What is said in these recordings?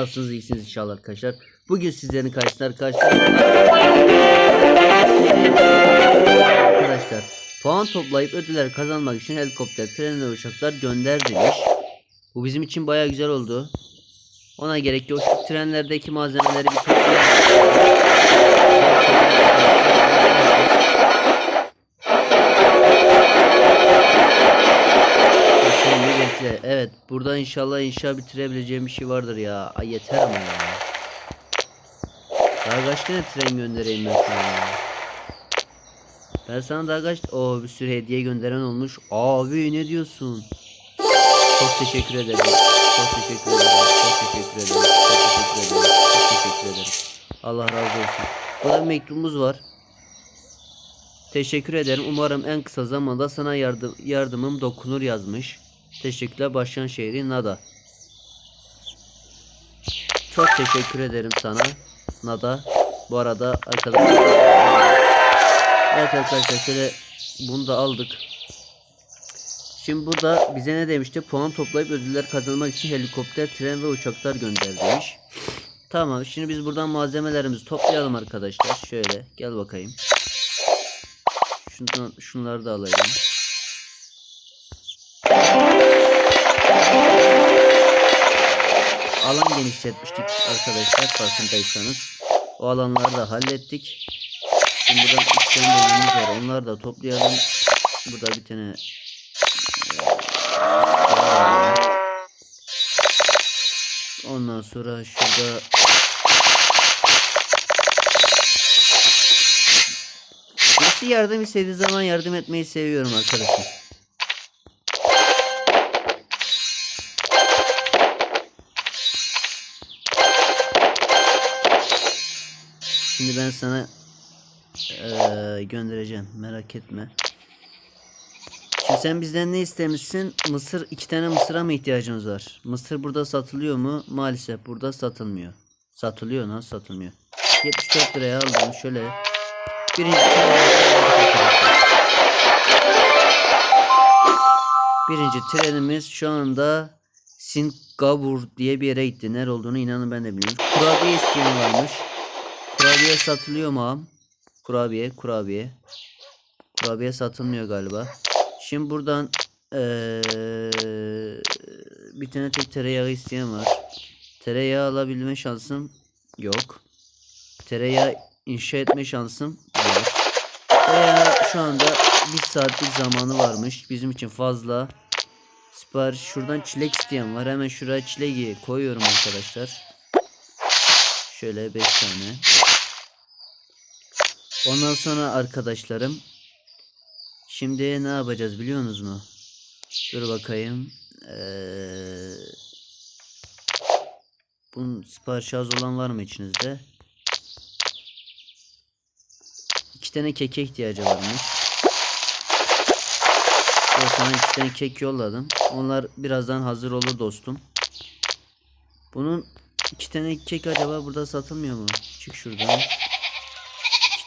Nasılsınız? iyisiniz inşallah arkadaşlar. Bugün sizlerin karşısında arkadaşlar. Arkadaşlar puan toplayıp ödüller kazanmak için helikopter, tren ve uçaklar gönder. Bu bizim için baya güzel oldu. Ona gerek yok. Şu trenlerdeki malzemeleri bir Şimdi bekle. Evet burada inşallah inşa bitirebileceğim bir şey vardır ya. Ay yeter ama ya. Daha kaç tane tren göndereyim ben sana ya. Ben sana daha kaç... Oo bir sürü hediye gönderen olmuş. Abi ne diyorsun? Çok teşekkür ederim. Çok teşekkür ederim. Çok teşekkür ederim. Çok teşekkür ederim. Çok teşekkür ederim. Allah razı olsun. Burada bir mektubumuz var. Teşekkür ederim. Umarım en kısa zamanda sana yardım yardımım dokunur yazmış. Teşekkürler Başkan Şehri Nada. Çok teşekkür ederim sana Nada. Bu arada arkadaşlar Evet arkadaşlar şöyle bunu da aldık. Şimdi burada bize ne demişti? Puan toplayıp ödüller kazanmak için helikopter, tren ve uçaklar gönder demiş. Tamam şimdi biz buradan malzemelerimizi toplayalım arkadaşlar. Şöyle gel bakayım. Şundan, şunları da alayım. Alan genişletmiştik arkadaşlar farkındaysanız. O alanları da hallettik. Şimdi buradan üç tane yünümüz var. Onları da toplayalım. Burada bir tane Ondan sonra şurada Nasıl yardım istediği zaman yardım etmeyi seviyorum arkadaşlar. Şimdi ben sana eee, göndereceğim. Merak etme. Şimdi sen bizden ne istemişsin? Mısır iki tane mısıra mı ihtiyacımız var? Mısır burada satılıyor mu? Maalesef burada satılmıyor. Satılıyor nasıl satılmıyor? 74 liraya aldım şöyle. Birinci Birinci trenimiz şu anda Singapur diye bir yere gitti. Nere olduğunu inanın ben de bilmiyorum. Kurabiye isteyen varmış. Kurabiye satılıyor mu ağam? Kurabiye, kurabiye. Kurabiye satılmıyor galiba. Şimdi buradan eee, bir tane tek tereyağı isteyen var. Tereyağı alabilme şansım yok. Tereyağı inşa etme şansım var. Tereyağı şu anda bir saatlik zamanı varmış. Bizim için fazla. Sipariş şuradan çilek isteyen var. Hemen şuraya çileği koyuyorum arkadaşlar. Şöyle 5 tane. Ondan sonra arkadaşlarım Şimdi ne yapacağız biliyorsunuz mu? Dur bakayım. Ee, bunun siparişi az olan var mı içinizde? İki tane keke ihtiyacı varmış. Ben sana iki tane kek yolladım. Onlar birazdan hazır olur dostum. Bunun iki tane kek acaba burada satılmıyor mu? Çık şuradan.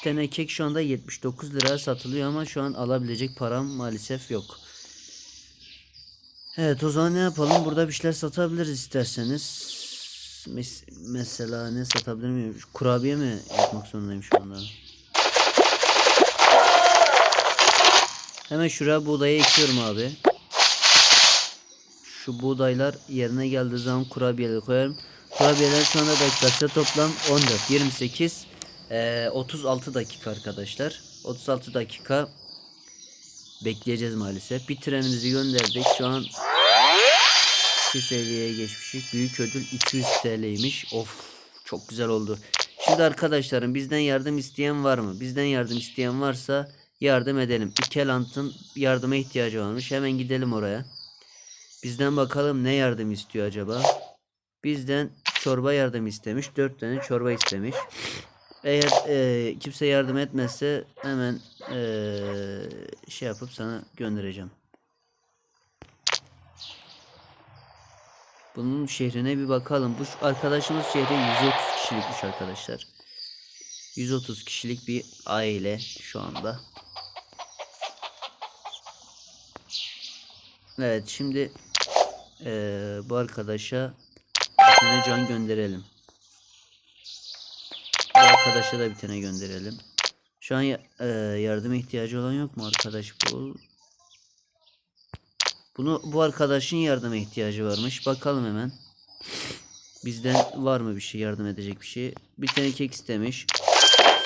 Tane kek şu anda 79 liraya satılıyor ama şu an alabilecek param maalesef yok. Evet o zaman ne yapalım? Burada bir şeyler satabiliriz isterseniz. Mes- mesela ne satabilir miyim? Kurabiye mi yapmak zorundayım şu anda? Hemen şuraya buğdayı ekiyorum abi. Şu buğdaylar yerine geldiği zaman kurabiyeleri koyarım. Kurabiyeler şu anda dakikası toplam 14, 28, eee, 36 dakika arkadaşlar. 36 dakika bekleyeceğiz maalesef. Bir trenimizi gönderdik. Şu an şu seviyeye geçmişik. Büyük ödül 200 TL'ymiş. Of çok güzel oldu. Şimdi arkadaşlarım bizden yardım isteyen var mı? Bizden yardım isteyen varsa yardım edelim. İkelant'ın yardıma ihtiyacı varmış. Hemen gidelim oraya. Bizden bakalım ne yardım istiyor acaba? Bizden çorba yardım istemiş. 4 tane çorba istemiş. Eğer eee, kimse yardım etmezse hemen eee, şey yapıp sana göndereceğim. Bunun şehrine bir bakalım. Bu arkadaşımız şehri 130 kişilikmiş arkadaşlar. 130 kişilik bir aile şu anda. Evet şimdi eee, bu arkadaşa can gönderelim. Arkadaşa da bir tane gönderelim. Şu an e, yardıma ihtiyacı olan yok mu arkadaş bu? Bunu bu arkadaşın yardıma ihtiyacı varmış. Bakalım hemen. Bizden var mı bir şey yardım edecek bir şey? Bir tane kek istemiş.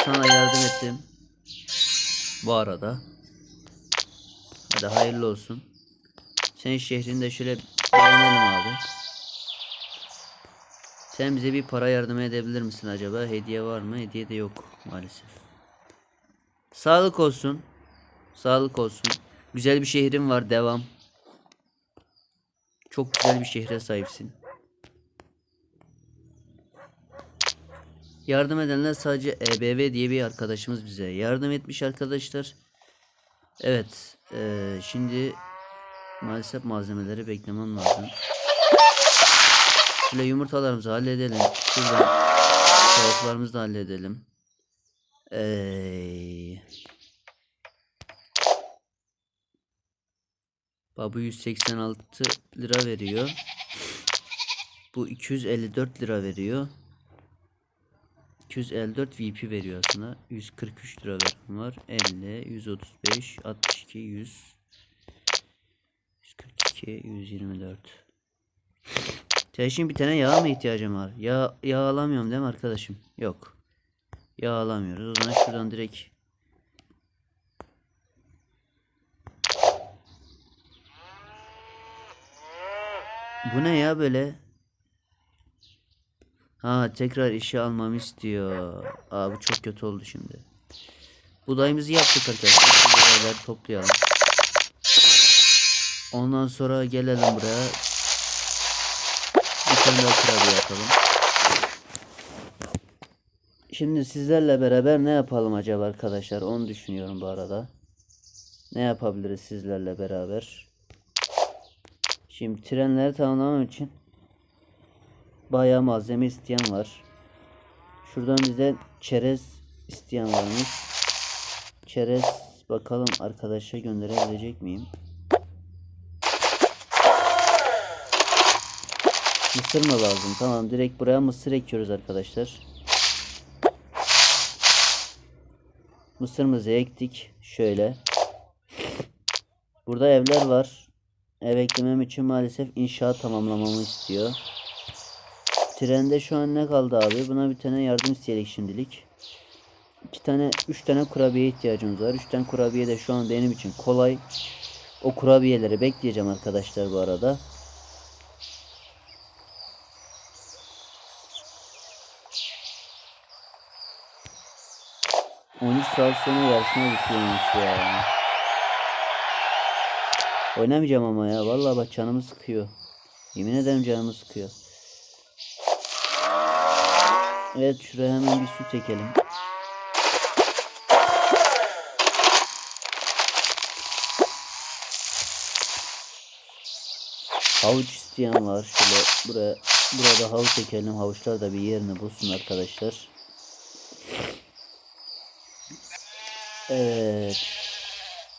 Sana yardım ettim. Bu arada. Hadi hayırlı olsun. Senin şehrinde şöyle beğenelim abi. Sen bize bir para yardım edebilir misin acaba? Hediye var mı? Hediye de yok maalesef. Sağlık olsun. Sağlık olsun. Güzel bir şehrin var. Devam. Çok güzel bir şehre sahipsin. Yardım edenler sadece EBV diye bir arkadaşımız bize yardım etmiş arkadaşlar. Evet. eee, şimdi maalesef malzemeleri beklemem lazım. Şöyle yumurtalarımızı halledelim. Şuradan tavuklarımızı da halledelim. Eee Babu 186 lira veriyor. Bu 254 lira veriyor. 254 VP veriyor aslında. 143 lira veren var. 50, 135, 62, 100. 142, 124. Senin şimdi bir tane yağ mı ihtiyacım var? Yağ, yağ alamıyorum değil mi arkadaşım? Yok. Yağ alamıyoruz. O zaman şuradan direkt Bu ne ya böyle? Ha tekrar işe almamı istiyor. Abi çok kötü oldu şimdi. Budayımızı yaptık arkadaşlar. Toplayalım. Ondan sonra gelelim buraya. Daha kurabiye yapalım. Şimdi sizlerle beraber ne yapalım acaba arkadaşlar? Onu düşünüyorum bu arada. Ne yapabiliriz sizlerle beraber? Şimdi trenleri tamamlamam için bayağı malzeme isteyen var. Şuradan bize çerez isteyen varmış. Çerez bakalım arkadaşa gönderebilecek miyim? Mısır mı lazım? Tamam direkt buraya mısır ekiyoruz arkadaşlar. Mısırımızı ektik. Şöyle. Burada evler var. Ev eklemem için maalesef inşaat tamamlamamı istiyor. Trende şu an ne kaldı abi? Buna bir tane yardım isteyelim şimdilik. İki tane, üç tane kurabiye ihtiyacımız var. Üç tane kurabiye de şu an benim için kolay. O kurabiyeleri bekleyeceğim arkadaşlar bu arada. Saat sonra yarışma bitiyormuş ya. Oynamayacağım ama ya. Vallahi bak canımı sıkıyor. Yemin ederim canımı sıkıyor. Evet şuraya hemen bir su çekelim. Havuç isteyen var. Şöyle buraya burada havuç ekelim. Havuçlar da bir yerini bulsun arkadaşlar. Evet.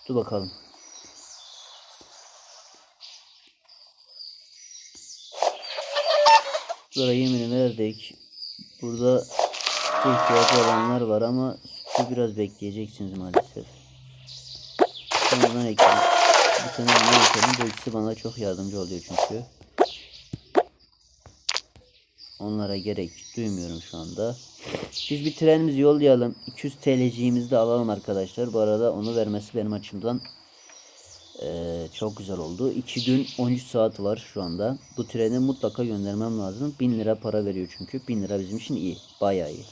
Dur bakalım. Burada yemini verdik. Burada ihtiyacı olanlar var ama sütü biraz bekleyeceksiniz maalesef. Sonradan ekledim. Bir tane. Bu ikisi bana çok yardımcı oluyor çünkü. Onlara gerek duymuyorum şu anda. Biz bir trenimizi yollayalım. 200 TL'ciğimizi de alalım arkadaşlar. Bu arada onu vermesi benim açımdan eee, çok güzel oldu. 2 gün 13 saat var şu anda. Bu treni mutlaka göndermem lazım. 1000 lira para veriyor çünkü. 1000 lira bizim için iyi. Bayağı iyi.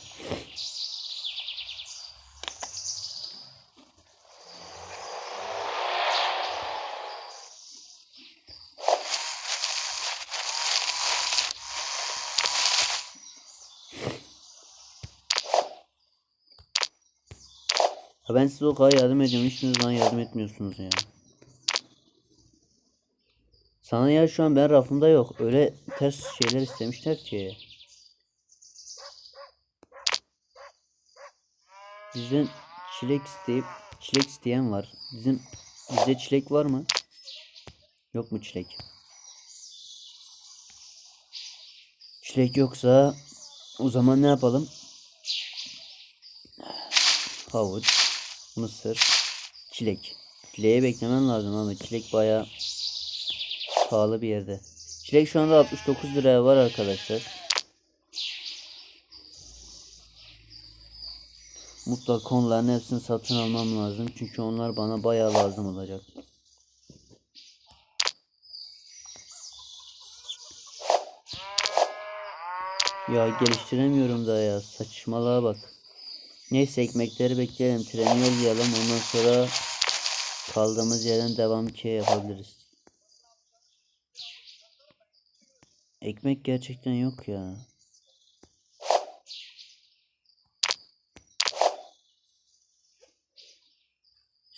Ha ben size o kadar yardım ediyorum. Hiçbiriniz bana yardım etmiyorsunuz ya. Sana ya şu an ben rafımda yok. Öyle ters şeyler istemişler ki. Bizden çilek isteyip çilek isteyen var. Bizim bizde çilek var mı? Yok mu? Çilek Çilek yoksa o zaman ne yapalım? Havuç, mısır, çilek. Çileği beklemen lazım ama çilek bayağı pahalı bir yerde. Çilek şu anda 69 liraya var arkadaşlar. Mutlaka onların hepsini satın almam lazım. Çünkü onlar bana bayağı lazım olacak. Ya geliştiremiyorum da ya. Saçmalığa bak. Neyse ekmekleri bekleyelim. Treni yollayalım. Ondan sonra kaldığımız yerden devam ki yapabiliriz. Ekmek gerçekten yok ya.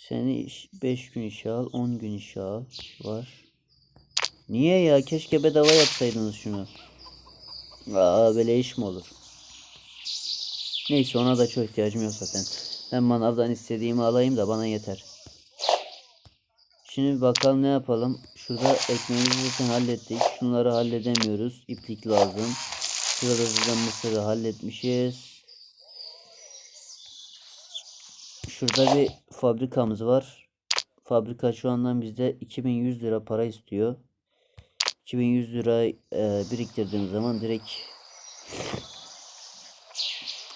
Seni 5 gün işe al, 10 gün işe al var. Niye ya? Keşke bedava yapsaydınız şunu. Aa böyle iş mi olur? Neyse ona da çok ihtiyacım yok zaten. Ben manavdan istediğimi alayım da bana yeter. Şimdi bakalım ne yapalım. Şurada ekmeğimizi zaten hallettik. Şunları halledemiyoruz. İplik lazım. Şurada zaten mısırı halletmişiz. Şurada bir fabrikamız var. Fabrika şu andan bizde 2100 lira para istiyor. 2100 lira e, biriktirdiğim zaman direkt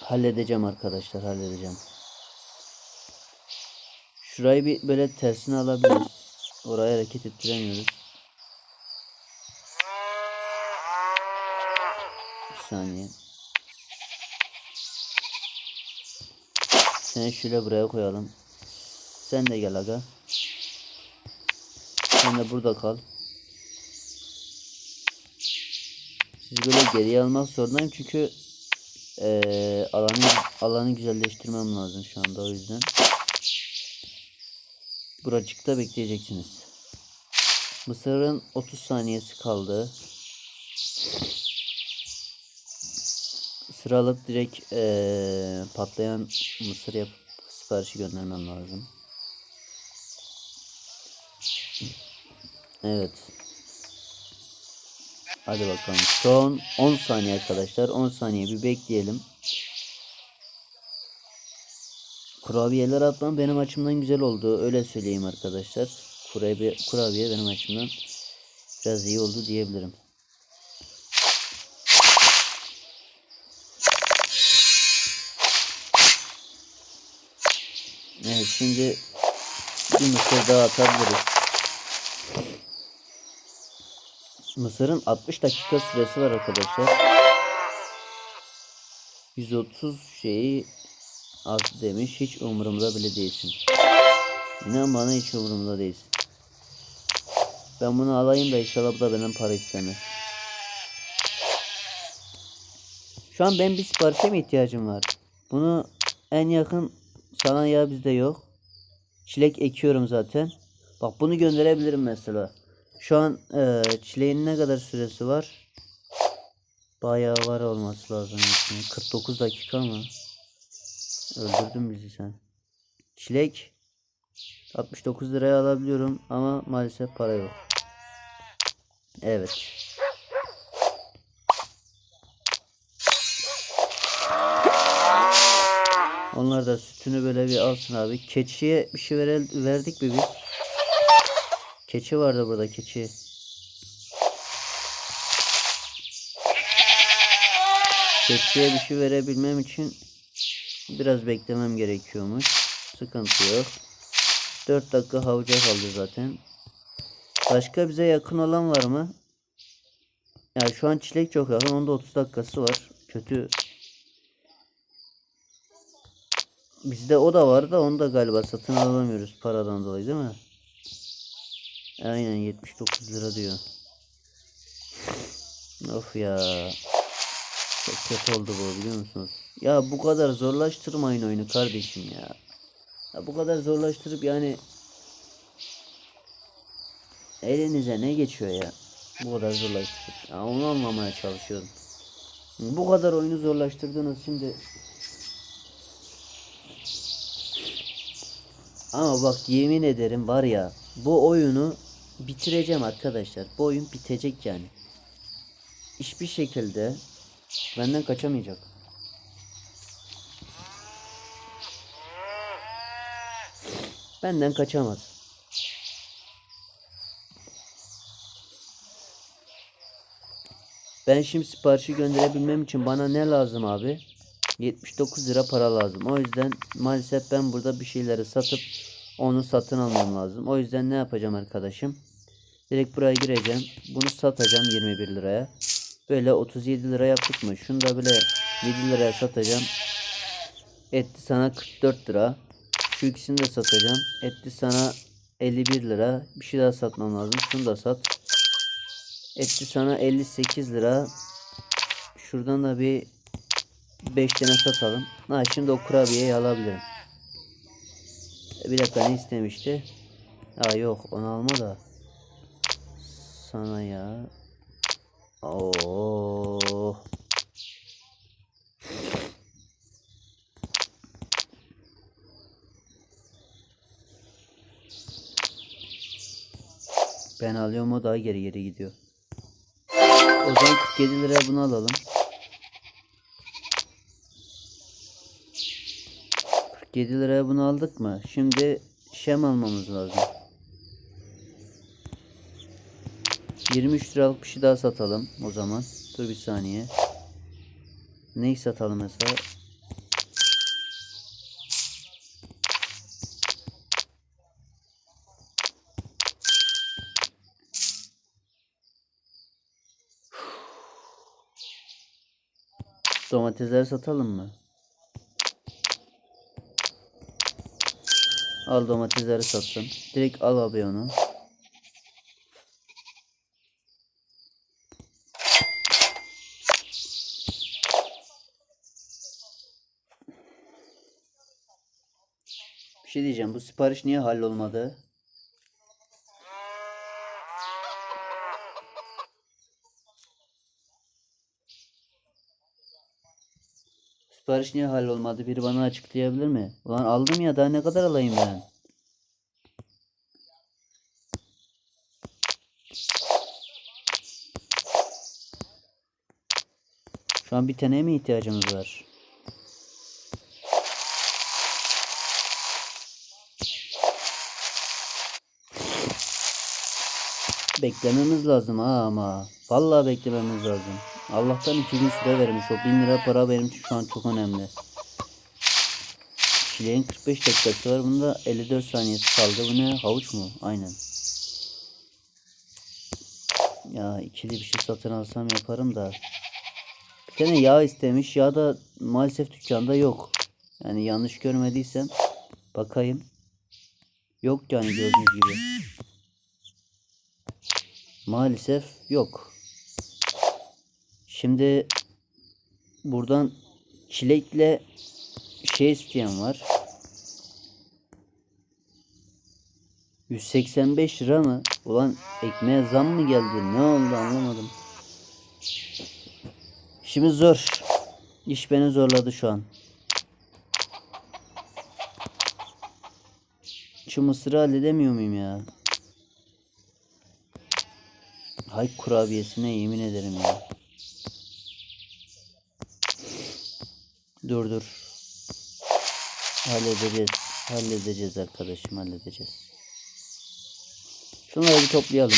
halledeceğim arkadaşlar halledeceğim. Şurayı bir böyle tersine alabiliriz. Oraya hareket ettiremiyoruz. Bir saniye. Seni şöyle buraya koyalım. Sen de gel aga. Sen de burada kal. Siz böyle geriye almak zorundayım çünkü eee alanı alanı güzelleştirmem lazım şu anda o yüzden. Buracıkta bekleyeceksiniz. Mısırın 30 saniyesi kaldı. Sıra alıp direkt eee, patlayan mısır yapıp siparişi göndermem lazım. Evet. Hadi bakalım. Son 10 saniye arkadaşlar. 10 saniye bir bekleyelim. Kurabiyeler atmam benim açımdan güzel oldu. Öyle söyleyeyim arkadaşlar. Kurabiye, kurabiye benim açımdan biraz iyi oldu diyebilirim. Evet şimdi bir mısır daha atabiliriz. Mısırın 60 dakika süresi var arkadaşlar. 130 şeyi az demiş. Hiç umurumda bile değilsin. İnan bana hiç umurumda değilsin. Ben bunu alayım da inşallah bu da benden para istemez. Şu an ben bir siparişe mi ihtiyacım var? Bunu en yakın sana ya bizde yok. Çilek ekiyorum zaten. Bak bunu gönderebilirim mesela. Şu an e, çileğin ne kadar süresi var? Bayağı var olması lazım. yani. 49 dakika mı? Öldürdün bizi sen. Çilek 69 liraya alabiliyorum ama maalesef para yok. Evet. Onlar da sütünü böyle bir alsın abi. Keçiye bir şey vere, verdik mi biz? Keçi vardı burada keçi. Keçiye bir şey verebilmem için biraz beklemem gerekiyormuş. Sıkıntı yok. 4 dakika havuca kaldı zaten. Başka bize yakın olan var mı? Yani şu an çilek çok yakın. Onda 30 dakikası var. Kötü. Bizde o da var da onu da galiba satın alamıyoruz paradan dolayı değil mi? Aynen 79 lira diyor. Of ya. Çok kötü oldu bu biliyor musunuz? Ya bu kadar zorlaştırmayın oyunu kardeşim ya. Ya bu kadar zorlaştırıp yani elinize ne geçiyor ya? Bu kadar zorlaştırıp. Ya onu anlamaya çalışıyorum. Bu kadar oyunu zorlaştırdınız şimdi. Ama bak yemin ederim var ya bu oyunu bitireceğim arkadaşlar. Bu oyun bitecek yani. Hiçbir şekilde Benden kaçamayacak. Benden kaçamaz. Ben şimdi siparişi gönderebilmem için bana ne lazım abi? 79 lira para lazım. O yüzden maalesef ben burada bir şeyleri satıp onu satın almam lazım. O yüzden ne yapacağım arkadaşım? Direkt buraya gireceğim. Bunu satacağım 21 liraya. Böyle 37 lira yaptık mı? Şunu da böyle 7 liraya satacağım. Etti sana 44 lira. Şu ikisini de satacağım. Etti sana 51 lira. Bir şey daha satmam lazım. Şunu da sat. Etti sana 58 lira. Şuradan da bir 5 tane satalım. Ha şimdi o kurabiyeyi alabilirim. Bir dakika ne istemişti? Ha yok onu alma da. Sana ya. Oo. Ben alıyorum o daha geri geri gidiyor. O zaman 47 liraya bunu alalım. 47 liraya bunu aldık mı? Şimdi şem almamız lazım. 23 liralık bir şey daha satalım o zaman. Dur bir saniye. Neyi satalım mesela? Domatesleri satalım mı? Al domatesleri sattım. Direkt al abi onu. Bir şey diyeceğim. Bu sipariş niye hallolmadı? Sipariş niye hallolmadı? Biri bana açıklayabilir mi? Ulan aldım ya daha ne kadar alayım ben? Şu an bir tane mi ihtiyacımız var? Beklememiz lazım ha ama. Vallahi beklememiz lazım. Allah'tan iki gün süre vermiş. O bin lira para benim için şu an çok önemli. Çileğin 45 dakikası var. Bunda 54 saniyesi kaldı. Bu ne? Havuç mu? Aynen. Ya ikili bir şey satın alsam yaparım da. Bir tane yağ istemiş. Yağ da maalesef dükkanda yok. Yani yanlış görmediysem bakayım. Yok yani gördüğünüz gibi. Maalesef yok. Şimdi buradan çilekle şey isteyen var. 185 lira mı? Ulan ekmeğe zam mı geldi? Ne oldu anlamadım. İşimiz zor. İş beni zorladı şu an. Şu mısırı halledemiyor muyum ya? Hay kurabiyesine yemin ederim ya. Dur dur. Halledeceğiz. Halledeceğiz arkadaşım halledeceğiz. Şunları bir toplayalım.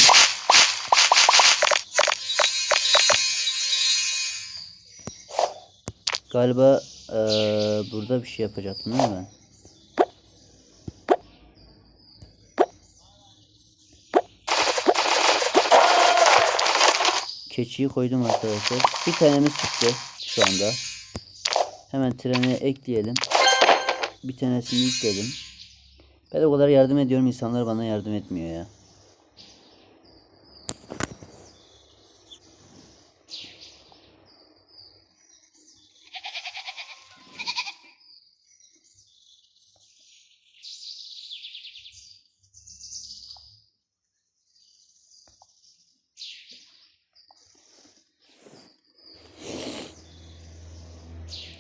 Galiba eee, burada bir şey yapacaktım değil mi? Keçiyi koydum arkadaşlar. Bir tanemiz çıktı şu anda. Hemen trene ekleyelim. Bir tanesini yükledim. Kadar yardım ediyorum insanlar bana yardım etmiyor ya.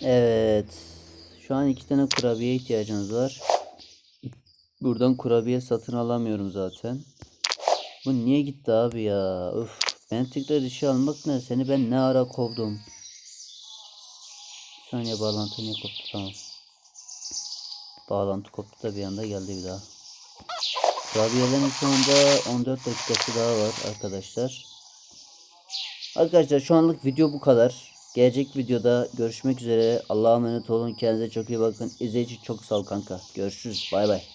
Evet. Şu an iki tane kurabiye ihtiyacımız var. Buradan kurabiye satın alamıyorum zaten. Bu niye gitti abi ya? Öf. Ben tekrar işe almak ne? Seni ben ne ara kovdum? saniye bağlantı niye koptu tamam. Bağlantı koptu da bir anda geldi bir daha. Kurabiyelerin anda 14 dakikası daha var arkadaşlar. Arkadaşlar şu anlık video bu kadar. Gelecek videoda görüşmek üzere. Allah'a emanet olun. Kendinize çok iyi bakın. İzleyici çok sağ ol kanka. Görüşürüz. Bay bay.